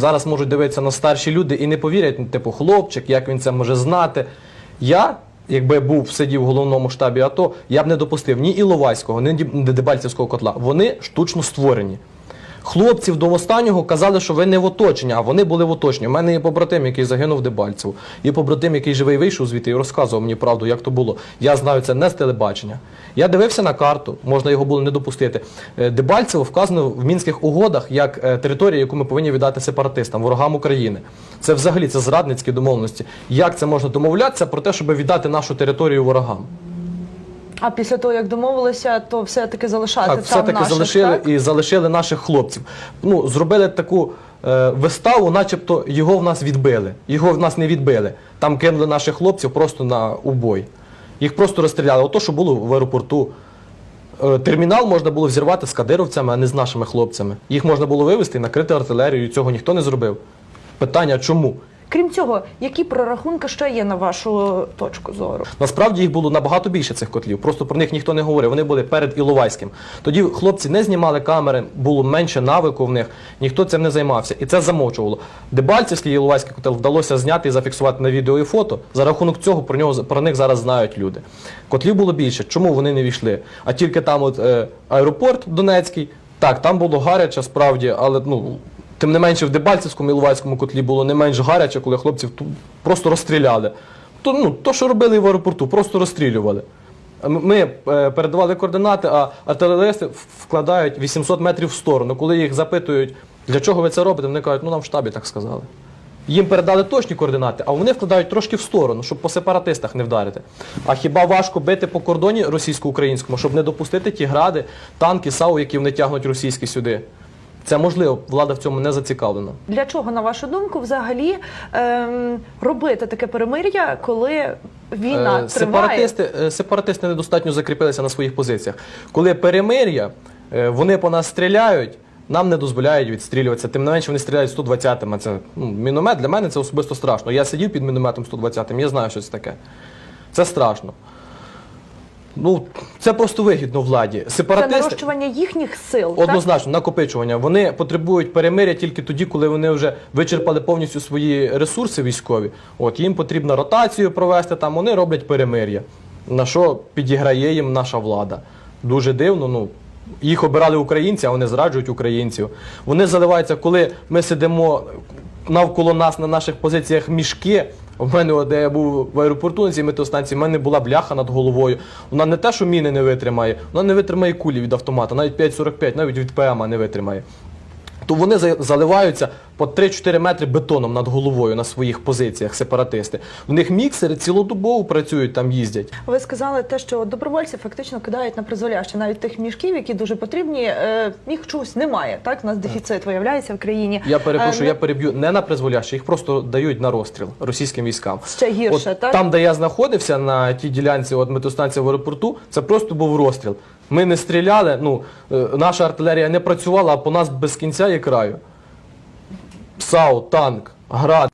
Зараз можуть дивитися на старші люди і не повірять, ну, типу, хлопчик, як він це може знати. Я, якби був сидів в головному штабі АТО, я б не допустив ні Іловайського, ні Дебальцівського котла. Вони штучно створені. Хлопців до останнього казали, що ви не в оточенні, а вони були в оточенні. У мене є побратим, який загинув в Дебальцево. Є побратим, який живий вийшов звідти і розказував мені правду, як то було. Я знаю це не з телебачення. Я дивився на карту, можна його було не допустити. Е, Дебальцево вказано в мінських угодах як е, територія, яку ми повинні віддати сепаратистам, ворогам України. Це взагалі це зрадницькі домовленості. Як це можна домовлятися про те, щоб віддати нашу територію ворогам? А після того, як домовилися, то все-таки залишати Так, там все-таки наших, залишили так? і залишили наших хлопців. Ну, зробили таку е, виставу, начебто його в нас відбили. Його в нас не відбили. Там кинули наших хлопців просто на убой. Їх просто розстріляли. Ото, що було в аеропорту. Е, термінал можна було взірвати з кадировцями, а не з нашими хлопцями. Їх можна було вивезти і накрити артилерією. Цього ніхто не зробив. Питання чому? Крім цього, які прорахунки ще є на вашу точку зору? Насправді їх було набагато більше цих котлів. Просто про них ніхто не говорив. Вони були перед Іловайським. Тоді хлопці не знімали камери, було менше навику в них, ніхто цим не займався. І це замовчувало. Дебальцівський Іловайський котел вдалося зняти і зафіксувати на відео і фото. За рахунок цього про нього про них зараз знають люди. Котлів було більше. Чому вони не війшли? А тільки там, от е, аеропорт Донецький, так, там було гаряче, справді, але ну. Тим не менше в Дебальцівському і Іловайському котлі було не менш гаряче, коли хлопців просто розстріляли. То, ну, то, що робили в аеропорту, просто розстрілювали. Ми е, передавали координати, а артилеристи вкладають 800 метрів в сторону. Коли їх запитують, для чого ви це робите, вони кажуть, ну нам в штабі так сказали. Їм передали точні координати, а вони вкладають трошки в сторону, щоб по сепаратистах не вдарити. А хіба важко бити по кордоні російсько-українському, щоб не допустити ті гради, танки, САУ, які вони тягнуть російські сюди? Це можливо, влада в цьому не зацікавлена. Для чого, на вашу думку, взагалі ем, робити таке перемир'я, коли війна Е, триває? Сепаратисти, е, сепаратисти недостатньо закріпилися на своїх позиціях. Коли перемир'я, е, вони по нас стріляють, нам не дозволяють відстрілюватися. Тим не менше вони стріляють 120-ми. Це ну, міномет для мене це особисто страшно. Я сидів під мінометом 120-м, я знаю, що це таке. Це страшно. Ну, це просто вигідно владі. Це нарощування їхніх сил. так? Однозначно, накопичування. Вони потребують перемиря тільки тоді, коли вони вже вичерпали повністю свої ресурси військові. От їм потрібно ротацію провести, там вони роблять перемир'я. На що підіграє їм наша влада. Дуже дивно, ну. Їх обирали українці, а вони зраджують українців. Вони заливаються, коли ми сидимо навколо нас на наших позиціях мішки. У мене, де я був в аеропорту на цій метеостанції, в мене була бляха над головою. Вона не те, що міни не витримає, вона не витримає кулі від автомата, навіть 5,45, навіть від ПМ не витримає. То вони за- заливаються по 3-4 метри бетоном над головою на своїх позиціях, сепаратисти. У них міксери цілодобово працюють, там їздять. Ви сказали те, що добровольці фактично кидають на призволяще навіть тих мішків, які дуже потрібні. Е, їх чогось немає. Так, у нас дефіцит виявляється в країні. Я перепрошую, Е, я переб'ю не на призволяще, їх просто дають на розстріл російським військам. Ще гірше, от так? Там, де я знаходився на тій ділянці, от метеостанція в аеропорту, це просто був розстріл. Ми не стріляли, ну е, наша артилерія не працювала, а по нас без кінця і краю. САУ, танк, град.